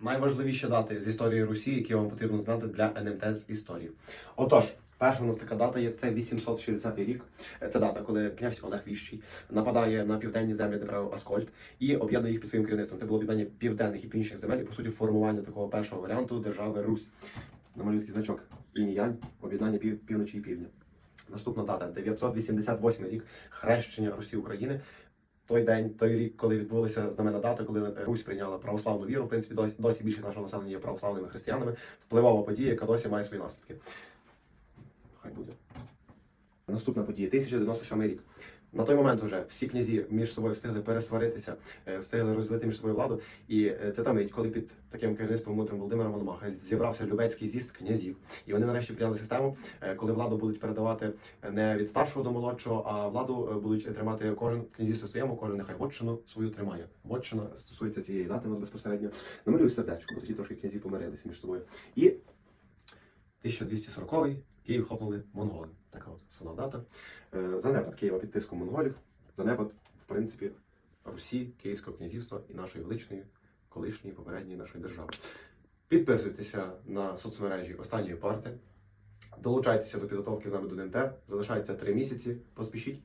найважливіші дати з історії Русі, які вам потрібно знати для НМТ з історії. Отож, перша у нас така дата є це 860 рік. Е, Це дата, коли князь Олег Віщий нападає на південні землі, де правив Аскольд, і об'єднує їх під своїм керівництвом. Це було об'єднання південних і північних земель, і по суті формування такого першого варіанту держави Русь. Намалюю такий значок інь янь, об'єднання пів, півночі і півдня. Наступна дата 988 рік хрещення Русі України. Той день, той рік, коли відбулася знамена дата, коли Русь прийняла православну віру, в принципі, досі, досі більшість нашого населення є православними християнами, впливова подія, яка досі має свої наслідки. Хай буде. Наступна подія 1097 рік. На той момент вже всі князі між собою встигли пересваритися, е, встигли розділити між собою владу. І е, це та мить, коли під таким керівництвом мудрим Володимира Мономаха зібрався Любецький з'їзд князів. І вони нарешті прийняли систему, е, коли владу будуть передавати не від старшого до молодшого, а владу будуть тримати кожен в князівстві своєму, кожен нехай вотчину свою тримає. Вотчина стосується цієї дати нас безпосередньо. Намалюю сердечко, бо тоді трошки князі помирилися між собою. І 1240 Київ хопнули монголи. Така от основна дата. Е, Занепад Києва під тиском монголів, занепад, в принципі, Русі, Київського князівства і нашої величної, колишньої попередньої нашої держави. Підписуйтеся на соцмережі останньої парти, долучайтеся до підготовки з нами до ДНТ. залишається три місяці, поспішіть.